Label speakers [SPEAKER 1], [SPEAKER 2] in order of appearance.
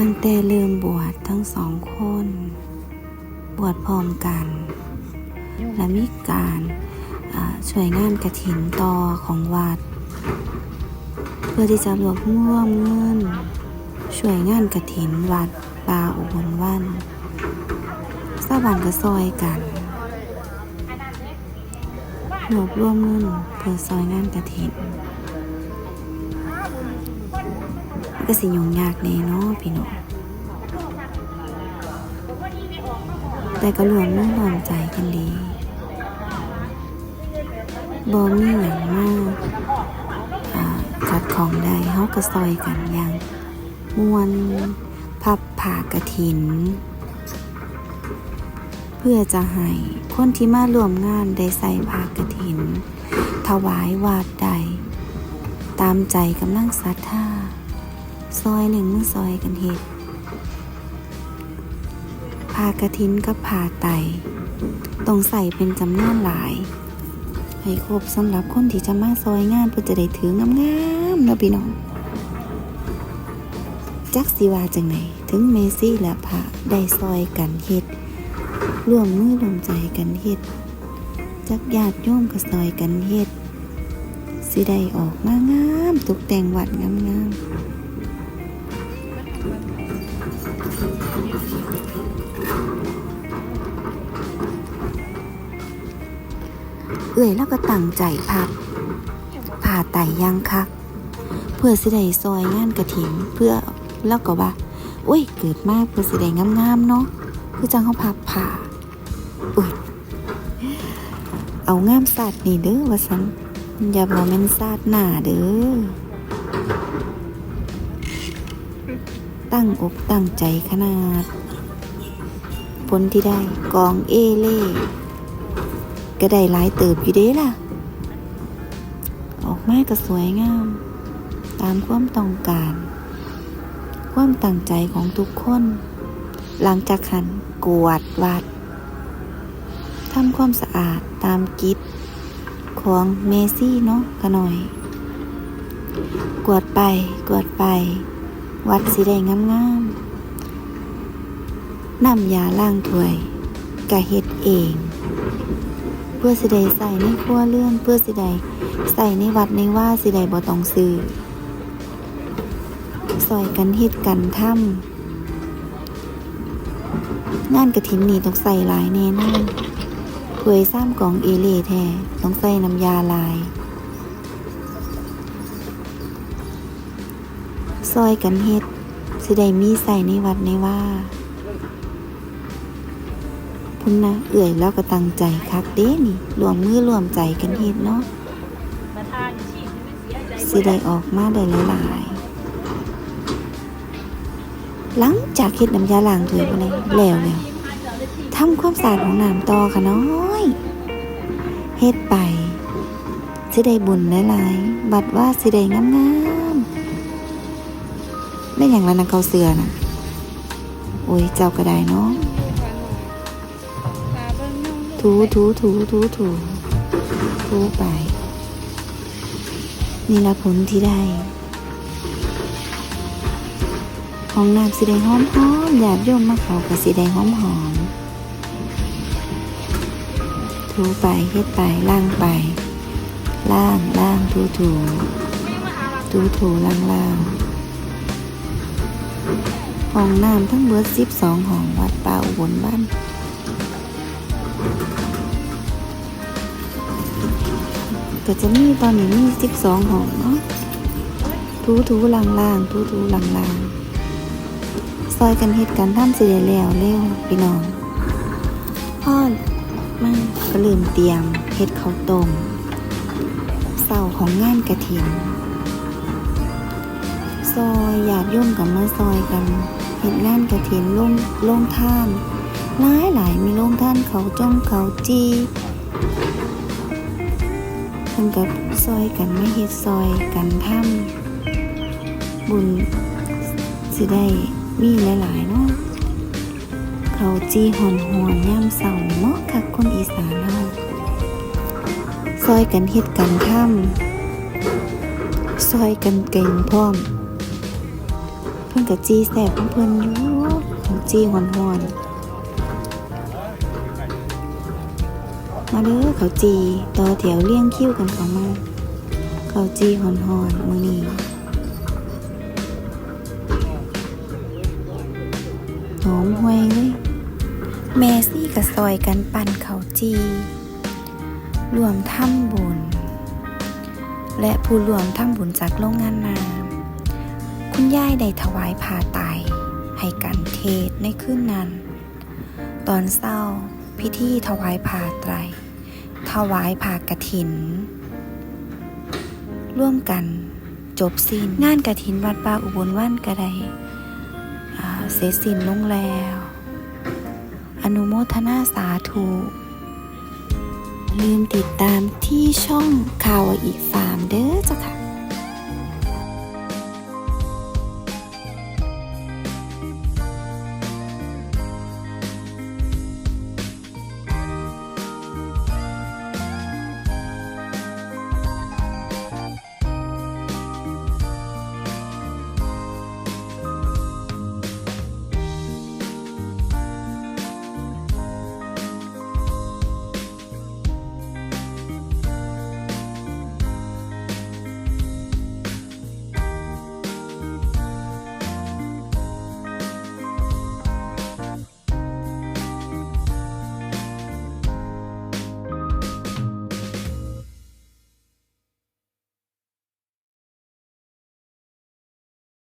[SPEAKER 1] ตั้งแต่เริ่มบวชทั้งสองคน บวชพร้อมกัน และมีการช่วยงานกระถินต่อของวัด เพื่อที่จะรวบรวมเงินช่วยงานกระถินวัดป่าอุบลวันสาบานก็ซอยกันรวบรวมเงินเพื่อซอยงานกระถิน ก็สิยุ่งยากแน่เนาะพี่น้องแต่ก็รวมมือรวมใจกันดีบ่มีหยังมากอ่าขัดของใดเฮาก็ซอยกันอย่างมวนพับผ่ากระถิน เพื่อจะให้คนที่มาร่วมงานได้ใส่ผ้ากระถิน ถวายวาดใด ตามใจกำลังศรัทธาซอยหนึ่งมือซอยกันเห็ดพากระทินกับผ่าไตต้องใส่เป็นจำนวนหลาย ให้ครบสำหรับคนที่จะมาซอยงานเพื่อจะได้ถืองามๆเนาะพี่น้องจักสิวาจังไหนถึงเมซี่และพระได้ซอยกันเฮ็ดร่วมมือร่วมใจกันเฮ็ด จักญาติโยมก็ซอยกันเฮ็ด สิได้ออกมางามตกแต่งวัดงามๆเอื่อยแล้วก็ตั้งใจพักผ่าไตย่างคัก เพื่อสิได้ซอยงานกระถิ่นเพื่อแล้วก็ว่าอุ้ยเกิดมากเพื่อสิได้งามๆเนาะคือจังเขาพับผ่าอุ้ยเอางามศาสตร์นี่เด้อว่าสัน อย่าบอกแมันศาสตร์หน้าเด้อ ตั้งอกตั้งใจขนาด ผลที่ได้กองเอเล่ ก็ได้หลายเติบอยู่เด้ล่ะ ออกมาก็สวยงาม ตามความต้องการ ความตั้งใจของทุกคน หลังจากหันกวาดวัดทำความสะอาดตามกิจ ของเมซี่เนาะก็หน่อย กวดไปกวดไป วัดสีแดงงามๆนำยาล้างถ้วยกะเฮ็ดเอง เพื่อสิได้ใส่ในครัวเรือนเพื่อสิได้ใส่ในวัดในว่าสิได้บ่ต้องซื้อซอยกันเฮ็ดกันทำงานกระถินนี่ต้องใส่หลายแน่นอนถ้วยซ้ำกองเอเล่แท้ ต้องใส่น้ำยาลาย ซอยกันเฮ็ดสิได้มีใส่ในวัดในว่าพุ่นนะเอื่อยแล้วก็ตั้งใจคักเด้นี่รวมมือรวมใจกันเฮ็ดเนาะสิได้ออกมาได้หลายหลังจากเฮ็ดน้ำยาล้างถ้วยไปเลยแล้วแล้วทำความสะอาดของน้ำต่อค่ะน้อย เฮ็ดไป สิได้บุญหลายๆ บัดว่าสิได้งามๆไม่อย่างละนะเขาเสือน่ะโอ้ยเจ้าก็ได้เนาะถูถูถูถูถูถูไป นี่ละผลที่ได้ของน้ำสีแดงหอมหอมหยาดโยมมาเขากับสีแดงหอมหอม ถูไปเฮ็ดไปล่างไป ล่างล่างถูถูถูถูล่างล่างห้องน้ำทั้งเบิดสิบสองห้องวัดป่าอุบลบ้านก็จะมีตอนนี้มีสิบสองห้องเนาะทูทูล่างล่างทูทูล่างล่างซอยกันเฮ็ดกันทำเสร็จแล้วเร็วพี่น้องพ่อ มาก็ลืมเตรียมเฮ็ดข้าวต้มเสาของงานกระถิน ซอยอยากย่มกับมาซอยกันเฮ็ดงานกระถินลงลงท่านหลายหลายมีลงท่านเขาจ้องเขาจีเพิ่นกับซอยกันไม่เฮ็ดซอยกันทำบุญสิได้มีหลายๆเนาะ เขาจีหอนหวนย่ำเสาเมาะคักคนอีสานเฮาซอยกันเฮ็ดกันทำซอยกันเก่งพร้อม เพิ่นกับจีแสบเพิ่นอยู่ของจีหอนหอนมาเด้อเขาจีต่อแถวเลี่ยงคิ้วกันเขามาเขาจีหอนหอนมือนี้หอมห่วยเลย แม่ซี่กับซอยกันปั่นเขาจีรวมทำบุญ และผู้รวมทำบุญจากโรงงานน้ำคุณยายได้ถวายผ่าไตให้กันเทศในคืนนั้น ตอนเศร้าพิธีถวายผ่าไตร ถวายผ่ากระถิน ร่วมกันจบสิ้นงานกระถินวัดป่าอุบลวันกระไดเสร็จสิ้นลงแล้ว อนุโมทนาสาธุลืมติดตามที่ช่องข่าวอีกฟาร์มเด้อจ้ะค่ะ